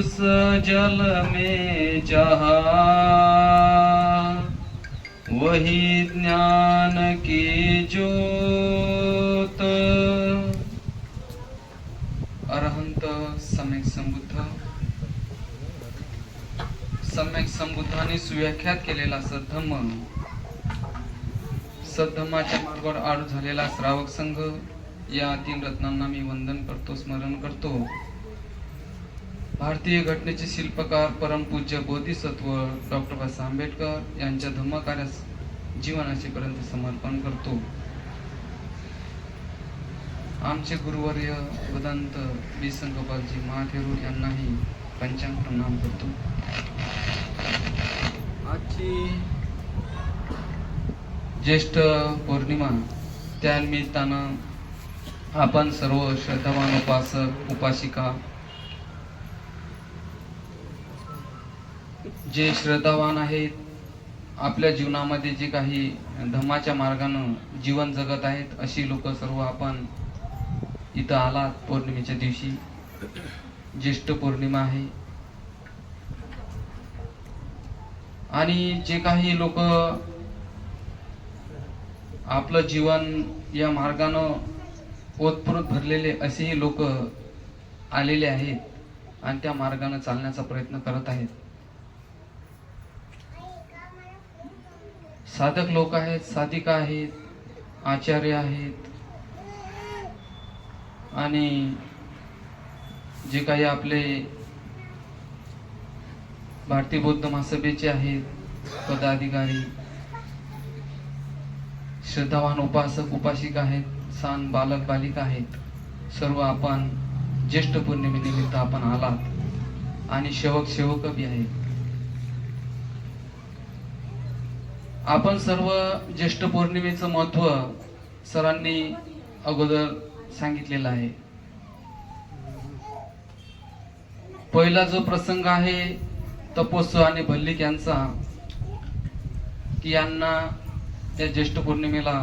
उस जल में जहा। वही ज्ञान की ज्योत। अरहंत सम्यक संबुद्ध। सम्यक संबुद्धाने सुव्याख्यात केलेला सद्धम्म सद्धम्माच्या मार्गावर आडू झालेला श्रावक संघ या तीन रत्नांना मी वंदन करतो स्मरण करतो. भारतीय घटनेचे शिल्पकार परमपूज्य बोधिसत्व डॉक्टर बाबासाहेब आंबेडकर यांच्या धम्मकार्यास जीवनाचे पर्यंत समर्पण करतो. आमचे गुरुवर्य वदंत बी. संगोपालजी महाथेरूर यांनाही पंचांग प्रणाम करतो. आजची ज्येष्ठ पौर्णिमा त्यानिमित्तानं आपण सर्व श्रद्धावान उपासक उपासिका जे श्रद्धावान आहेत आपल्या जीवनामध्ये जे काही धम्माच्या मार्गानं जीवन जगत आहेत अशी लोक सर्व आपण इथं आलात पौर्णिमेच्या दिवशी. ज्येष्ठ पौर्णिमा आहे. आणि जे काही लोक आपलं जीवन या मार्गानं ओतप्रोत भरलेले असेही लोक आलेले आहेत आणि त्या मार्गानं चालण्याचा प्रयत्न करत आहेत. साधक लोक आहेत साधिका आहेत आचार्य आहेत. आणि जे काही आपले भारतीय बौद्ध महासभेचे आहेत पदाधिकारी श्रद्धावान उपासक उपासिका आहेत सान बालक बालिका आहेत. सर्व आपण ज्येष्ठ पौर्णिमेनिमित्त आपण आलात. आणि शेवक सेवक बी आहेत. आपण सर्व ज्येष्ठ पौर्णिमेचं महत्त्व सरांनी अगोदर सांगितलेलं आहे. पहिला जो प्रसंग आहे तपोत्सव आणि भल्लिक यांचा की यांना त्या ज्येष्ठ पौर्णिमेला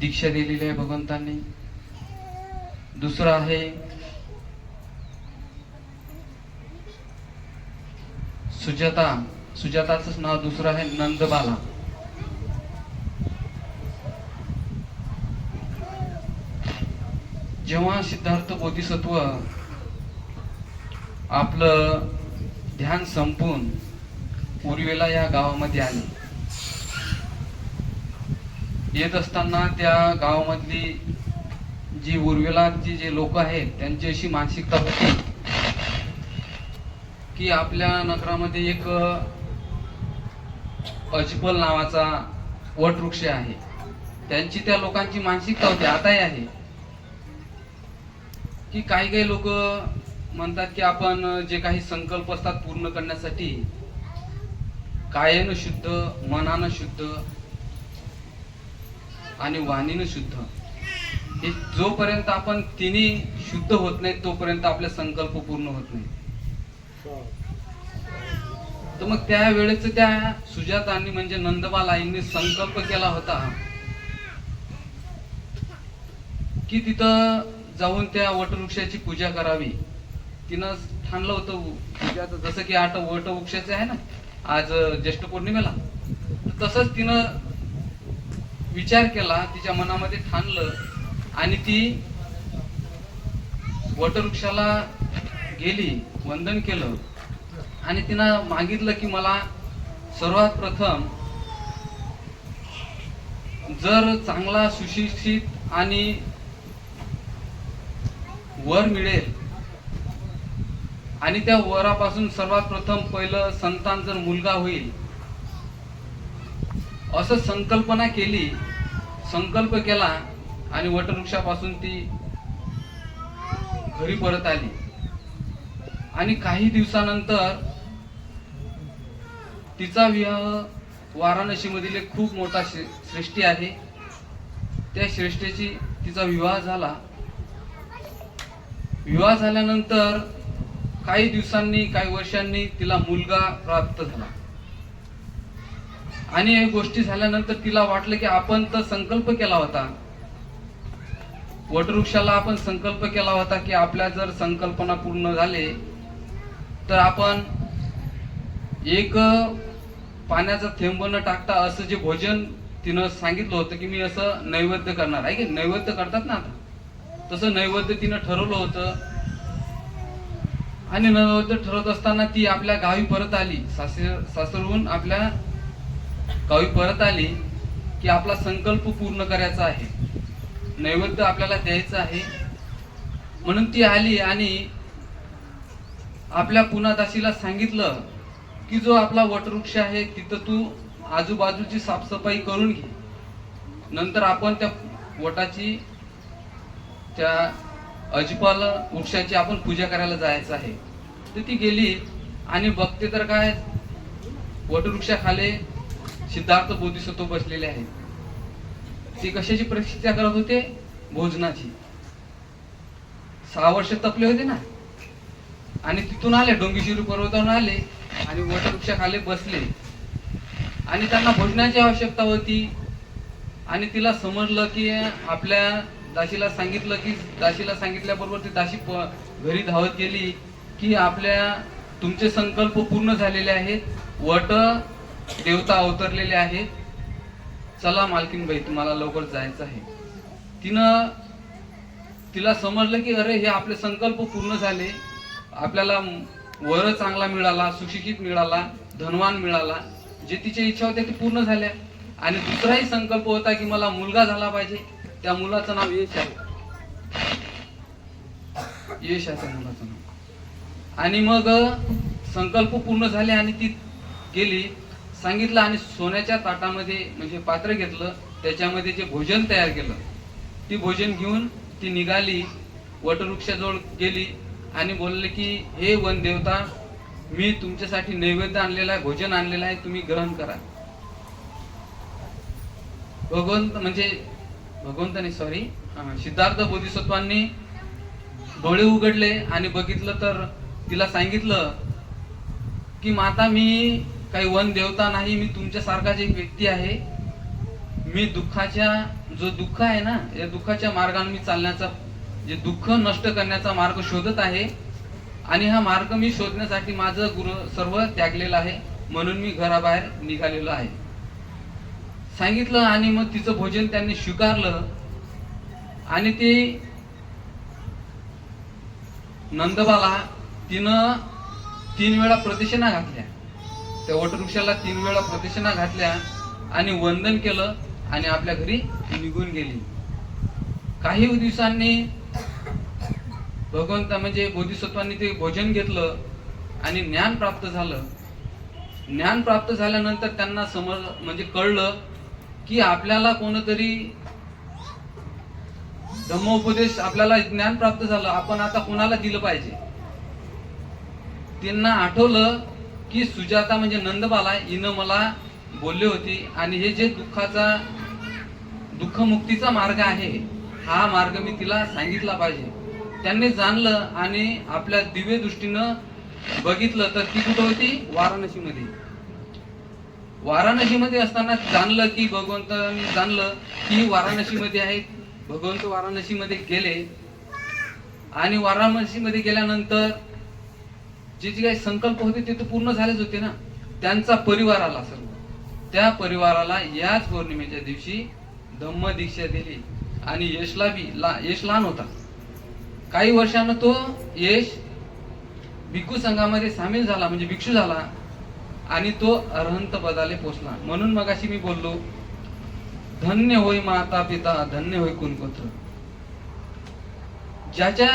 दीक्षा दिलेली आहे भगवंतांनी. दुसरं आहे सुजाता सुजाताच नाव दुसरं आहे नंदबाला. जेव्हा सिद्धार्थ बोधिसत्व आपलं ध्यान संपून उर्वेला या गावामध्ये आले. येत असताना त्या गावामधली जी उर्वेलाची जे लोक आहेत त्यांची अशी मानसिकता होती की आपल्या नगरामध्ये एक अजबल नावाचा वटवृक्ष आहे. त्यांची त्या लोकांची मानसिकता होती आताही आहे. की काही काही लोक म्हणतात की आपण जे काही संकल्प असतात पूर्ण करण्यासाठी कायेनं शुद्ध मनानं शुद्ध आणि वाणीनं शुद्ध. हे जोपर्यंत आपण तिन्ही शुद्ध होत नाही तोपर्यंत आपले संकल्प पूर्ण होत नाही हो. तर मग त्या वेळेच त्या सुजातांनी म्हणजे नंदबालाईंनी संकल्प केला होता. की तिथं जाऊन त्या वटवृक्षाची पूजा करावी. तिनं ठाणलं होतं जसं की आठ वटवृक्षाचे आहे ना आज ज्येष्ठ पौर्णिमेला. तसंच तिनं विचार केला तिच्या मनामध्ये ठाणलं आणि ती वटवृक्षाला गेली वंदन केलं. आणि तिनं मागितलं की मला सर्वात प्रथम जर चांगला सुशिक्षित आणि वर मिळेल आणि त्या वरापासून सर्वात प्रथम पहिलं संतान जर मुलगा होईल असं संकल्पना केली संकल्प केला आणि वटवृक्षापासून ती घरी परत आली. आणि काही दिवसानंतर तिचा विवाह वाराणसीमधील एक खूप मोठा श्रेष्ठी आहे. त्या श्रेष्ठीची तिचा विवाह झाला. विवाह झाल्यानंतर काही दिवसांनी काही वर्षांनी तिला मुलगा प्राप्त झाला. आणि या गोष्टी झाल्यानंतर तिला वाटलं की आपण तर संकल्प केला होता. वटवृक्षाला आपण संकल्प केला होता की आपल्या जर संकल्पना पूर्ण झाले तर आपण एक पाण्याचा थेंब न टाकता असं जे भोजन तिनं सांगितलं होतं की मी असं नैवेद्य करणार. आहे की नैवेद्य करतात ना आता. तसं नैवेद्य तिनं ठरवलं होतं. आणि नैवेद्य ठरवत असताना ती आपल्या गावी परत आली. सासर सासरहून आपल्या गावी परत आली की आपला संकल्प पूर्ण करायचा आहे. नैवेद्य आपल्याला द्यायचं आहे. म्हणून ती आली आणि आपल्या पुनादासीला सांगितलं की जो आपला वटवृक्ष आहे तिथं तू आजूबाजूची साफसफाई करून घे. नंतर आपण त्या वटाची त्या अजिपाल वृक्षाची आपण पूजा करायला जायचं आहे. तर ती गेली आणि बघते तर काय वटवृक्षाखाली सिद्धार्थ बोधिसत्व बसलेले आहेत. ती कशाची प्रतीक्षा करत होते? भोजनाची. सहा वर्ष तपले होते ना. आणि तिथून आले डोंगीशिरी पर्वतावरून आले. आणि वटवृक्षाखाली बसले. आणि त्यांना भोजनाची आवश्यकता होती. आणि तिला समजलं की आपल्या दाशीला सांगितलं की दाशीला सांगितल्याबरोबर ती दाशी प- घरी धावत गेली की आपल्या तुमचे संकल्प पूर्ण झालेले आहेत. वट देवता अवतरलेले आहेत. चला मालकीनबाई तुम्हाला लवकर जायचं आहे. तिनं तिला समजलं की अरे हे आपले संकल्प पूर्ण झाले. आपल्याला वर चांगला मिळाला सुशिक्षित मिळाला धनवान मिळाला जे तिच्या इच्छा होत्या ते पूर्ण झाल्या. आणि दुसराही संकल्प होता की मला मुलगा झाला पाहिजे. त्या मुलाचं नाव यश आहे. यश आहे त्या मुलाचं नाव. आणि मग संकल्प पूर्ण झाले आणि ती गेली. सांगितलं आणि सोन्याच्या ताटामध्ये म्हणजे पात्र घेतलं. त्याच्यामध्ये जे भोजन तयार केलं ती भोजन घेऊन ती निघाली. वटवृक्षाजवळ गेली. आणि बोलले की हे वन देवता मी तुमच्यासाठी नैवेद्य आणलेला आहे भोजन आणलेलं आहे तुम्ही ग्रहण करा. भगवंत म्हणजे भगवंताने सॉरी सिद्धार्थ बोधिसत्वांनी डोळे उघडले आणि बघितलं तर तिला सांगितलं की माता मी काही वन देवता नाही मी तुमच्यासारखाच एक व्यक्ती आहे मी दुःखाच्या जो दुःख आहे ना या दुःखाच्या मार्गाने मी चालण्याचा जे दुःख नष्ट करण्याचा मार्ग शोधत आहे आणि हा मार्ग मी शोधण्यासाठी माझं गुरु सर्व त्यागलेलं आहे. म्हणून मी घराबाहेर निघालेलो आहे. सांगितलं आणि मग तिचं भोजन त्यांनी स्वीकारलं आणि ते नंदबाला तिनं तीन वेळा प्रदक्षिणा घातल्या. त्या वटवृक्षाला तीन वेळा प्रदक्षिणा घातल्या आणि वंदन केलं आणि आपल्या घरी निघून गेली. काही दिवसांनी भगवंत म्हणजे बोधिसत्वांनी ते भोजन घेतलं आणि ज्ञान प्राप्त झालं. ज्ञान प्राप्त झाल्यानंतर त्यांना समज म्हणजे कळलं की आपल्याला कोणतरी धम्मोपदेश आपल्याला ज्ञान प्राप्त झालं आपण आता कोणाला दिलं पाहिजे? त्यांना आठवलं की सुजाता म्हणजे नंदबाला हिनं मला बोलली होती आणि हे जे दुःखाचा दुःखमुक्तीचा मार्ग आहे हा मार्ग मी तिला सांगितला पाहिजे. त्यांनी जाणलं आणि आपल्या दिव्य दृष्टीनं बघितलं तर ती कुठं होती? वाराणसीमध्ये. वाराणसीमध्ये असताना जाणलं की भगवंतांनी जाणलं की वाराणसीमध्ये आहेत. भगवंत वाराणसीमध्ये गेले. आणि वाराणसीमध्ये गेल्यानंतर जे जे काही संकल्प होते ते तर पूर्ण झालेच होते ना. त्यांचा परिवार आला सर्व. त्या परिवाराला याच पौर्णिमेच्या दिवशी धम्म दीक्षा दिली. आणि यशला बी ला यश लहान होता. काही वर्षानं तो यश भिक्खू संघामध्ये सामील झाला म्हणजे भिक्षू झाला आणि तो अरहंत पदाले पोचला. म्हणून मगाशी मी बोललो धन्य होय माता पिता धन्य होय कुलपुत्र. ज्याच्या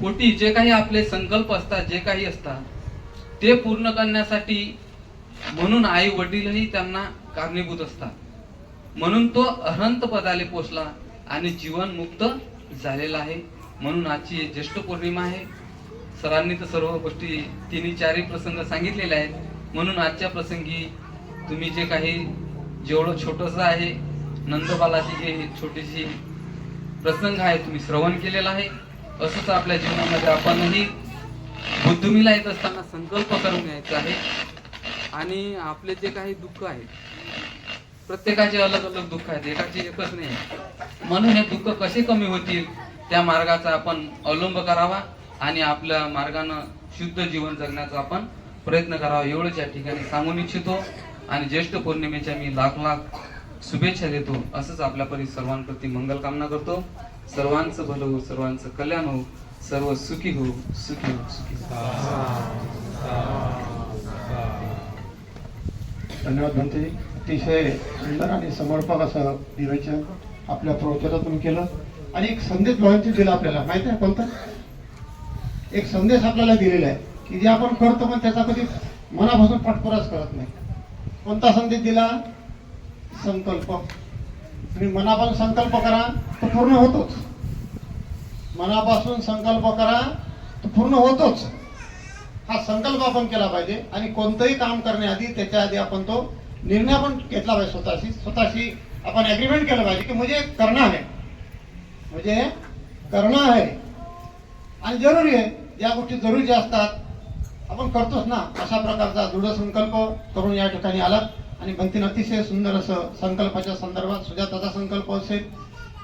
पोटी जे काही आपले संकल्प असतात जे काही असतात ते पूर्ण करण्यासाठी म्हणून आई वडीलही त्यांना कारणीभूत असतात. म्हणून तो अहंत पदाले पोचला आणि जीवन मुक्त झालेला आहे. म्हणून आजची ज्येष्ठ पौर्णिमा आहे. सरांनी तर सर्व गोष्टी तिन्ही चारही प्रसंग सांगितलेले आहेत. म्हणून आजच्या प्रसंगी तुम्ही जे काही जेवढं छोटंसं आहे नंदबालाची जे छोटीशी प्रसंग आहे तुम्ही श्रवण केलेला आहे. असंच आपल्या जीवनामध्ये आपणही बुद्धुमीला येत असताना संकल्प करून घ्यायचा आहे. आणि आपले जे काही दुःख आहे प्रत्येकाचे अलग अलग दुःख आहेत. एकाचे एकच नाही. म्हणून हे दुःख कसे कमी होतील? त्या मार्गाचा आपण अवलंब करावा आणि आपल्या मार्गानं शुद्ध जीवन जगण्याचा आपण प्रयत्न करावा. एवढंच या ठिकाणी सांगून इच्छितो आणि ज्येष्ठ पौर्णिमेच्या मी लाख लाख शुभेच्छा देतो. असंच आपल्या परी सर्वांप्रती मंगल कामना करतो. सर्वांचं भलं हो सर्वांचं कल्याण हो सर्व सुखी हो सुखी हो सुखी धन्यवाद म्हणते अतिशय सुंदर आणि समर्पक असं विवेचन आपल्या प्रवचनातून केलं. आणि एक संदेश लोहांची दिला आपल्याला. माहिती आहे कोणता? एक संदेश आपल्याला दिलेला आहे की जे आपण करतो पण त्याचा कधी मनापासून पाठपुराच करत नाही. कोणता संदेश दिला? संकल्प. तुम्ही मनापासून संकल्प करा तो पूर्ण होतोच. मनापासून संकल्प करा तो पूर्ण होतोच. हा संकल्प आपण केला पाहिजे आणि कोणतंही काम करण्याआधी त्याच्या आधी आपण तो निर्णय पण घेतला पाहिजे स्वतःशी. स्वतःशी आपण ॲग्रीमेंट केलं पाहिजे की म्हणजे करणार आहे म्हणजे करणं आहे. आणि जरुरी आहे ज्या गोष्टी जरुरीच्या असतात. आपण करतोच ना अशा प्रकारचा दृढ संकल्प करून या ठिकाणी आला आणि भंतीन अतिशय सुंदर असं संकल्पाच्या संदर्भात सुजाताचा संकल्प असेल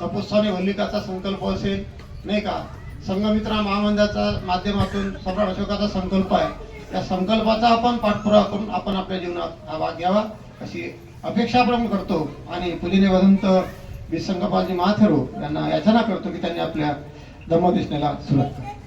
तपोस्वामी वल्लिकाचा संकल्प असेल नाही का? संघमित्रा महामंडळाच्या माध्यमातून सम्राट अशोकाचा संकल्प आहे. त्या संकल्पाचा आपण पाठपुरावा करून आपण आपल्या जीवनात हा भाग घ्यावा अशी अपेक्षा आपण करतो. आणि पुलिने वदंत विसंगपालजी महाथेरो यांना याचना करतो की त्यांनी आपल्या धम्मदेशनेला सुरुवात करावी